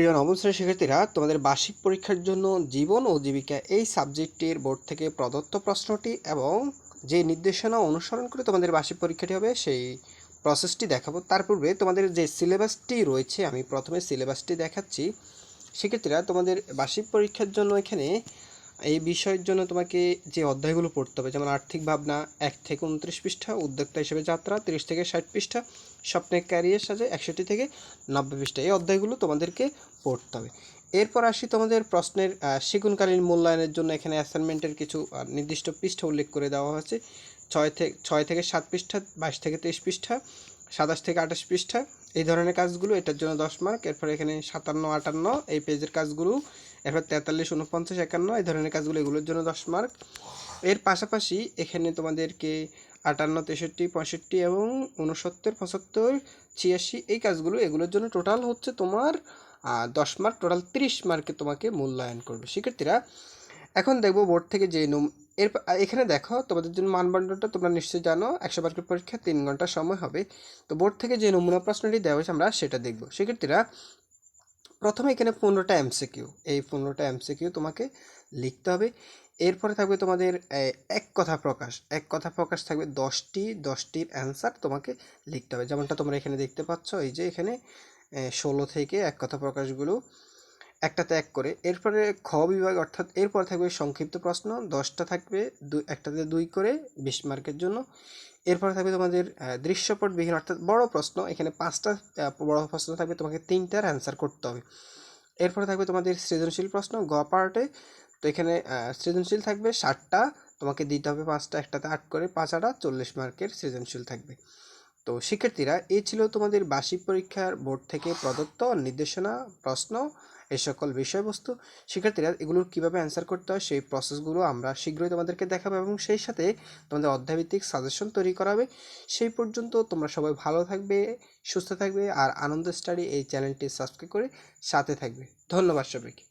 প্রিয় নবম শ্রেণির শিক্ষার্থীরা, তোমাদের বার্ষিক পরীক্ষার জন্য জীবন ও জীবিকা এই সাবজেক্টের বোর্ড থেকে প্রদত্ত প্রশ্নটি এবং যে নির্দেশনা অনুসরণ করে তোমাদের বার্ষিক পরীক্ষাটি হবে, সেই প্রসেসটি দেখাবো। তার পূর্বে তোমাদের যে সিলেবাসটি রয়েছে, আমি প্রথমে সিলেবাসটি দেখাচ্ছি। শিক্ষার্থীরা, তোমাদের বার্ষিক পরীক্ষার জন্য এখানে এই বিষয়ের জন্য তোমাকে যে অধ্যায়গুলো পড়তে হবে যেমন আর্থিক ভাবনা এক থেকে উনত্রিশ পৃষ্ঠা উদ্যোক্তা হিসেবে যাত্রা তিরিশ থেকে ষাট পৃষ্ঠা স্বপ্নের ক্যারিয়ার সাজে একষট্টি থেকে নব্বই পৃষ্ঠা। এই অধ্যায়গুলো তোমাদেরকে পড়তে হবে। এরপর আসি তোমাদের প্রশ্নের আহ, সেগুনকালীন মূল্যায়নের জন্য এখানে অ্যাসাইনমেন্টের কিছু নির্দিষ্ট পৃষ্ঠা উল্লেখ করে দেওয়া হয়েছে। ছয় থেকে ছয় থেকে সাত পৃষ্ঠা বাইশ থেকে তেইশ পৃষ্ঠা সাতাশ থেকে আঠাশ পৃষ্ঠা। এই ধরনের কাজগুলো, এটার জন্য দশ মার্ক এরপর এখানে সাতান্ন, আটান্ন, এই পেজের কাজগুলো, এরপর তেতাল্লিশ, উনপঞ্চাশ, একান্ন, এই ধরনের কাজগুলো, এগুলোর জন্য দশ মার্ক এর পাশাপাশি এখানে তোমাদেরকে আটান্ন, তেষট্টি, পঁয়ষট্টি এবং উনসত্তর পঁচাত্তর, ছিয়াশি, এই কাজগুলো, এগুলোর জন্য টোটাল হচ্ছে তোমার দশ মার্ক টোটাল তিরিশ মার্কে তোমাকে মূল্যায়ন করবে। শিক্ষার্থীরা, এখন দেখব বোর্ড থেকে যে এর এখানে দেখো, তোমাদের জন্য মানদণ্ডটা তোমরা নিশ্চয়ই জানো। একশো মার্কের পরীক্ষা, তিন ঘণ্টা সময় হবে। তো বোর্ড থেকে যে নমুনা প্রশ্নটি দেওয়া হয়েছে, আমরা সেটা দেখব। শিক্ষার্থীরা প্রথমে এখানে পনেরোটা এমসিকিউ, এই পনেরোটা এমসিকিউ তোমাকে লিখতে হবে। এরপরে থাকবে তোমাদের এক কথা প্রকাশ। এক কথা প্রকাশ থাকবে দশটি, দশটির অ্যান্সার তোমাকে লিখতে হবে। যেমনটা তোমরা এখানে দেখতে পাচ্ছ, এই যে এখানে ষোলো থেকে এক কথা প্রকাশগুলো একটাতে এক করে। এরপরে খ বিভাগ অর্থাৎ এরপর থাকবে সংক্ষিপ্ত প্রশ্ন। দশটা থাকবে দুই একটাতে দুই করে বিশ মার্কের জন্য। এরপরে থাকবে তোমাদের আহ, দৃশ্যপটবিহীন অর্থাৎ বড় প্রশ্ন। এখানে পাঁচটা বড় প্রশ্ন থাকবে তোমাকে তিনটার অ্যান্সার করতে হবে। এরপরে থাকবে তোমাদের সৃজনশীল প্রশ্ন গ পার্টে তো এখানে সৃজনশীল থাকবে ষাটটা। তোমাকে দিতে হবে পাঁচটা একটাতে আট করে পাঁচ আটা চল্লিশ মার্কের সৃজনশীল থাকবে। তো শিক্ষার্থীরা এই ছিল তোমাদের বার্ষিক পরীক্ষার বোর্ড থেকে প্রদত্ত নির্দেশনা, প্রশ্ন এই সকল বিষয়বস্তু। শিক্ষার্থীরা, এগুলোর কীভাবে অ্যান্সার করতে হয় সেই প্রসেসগুলো আমরা শীঘ্রই তোমাদেরকে দেখাবো এবং সেই সাথে তোমাদের অধ্যায়ভিত্তিক সাজেশন তৈরি করাবে সেই পর্যন্ত তোমরা সবাই ভালো থাকবে, সুস্থ থাকবে, আর আনন্দ স্টাডি এই চ্যানেলটি সাবস্ক্রাইব করে সাথে থাকবে। ধন্যবাদ সবাইকে।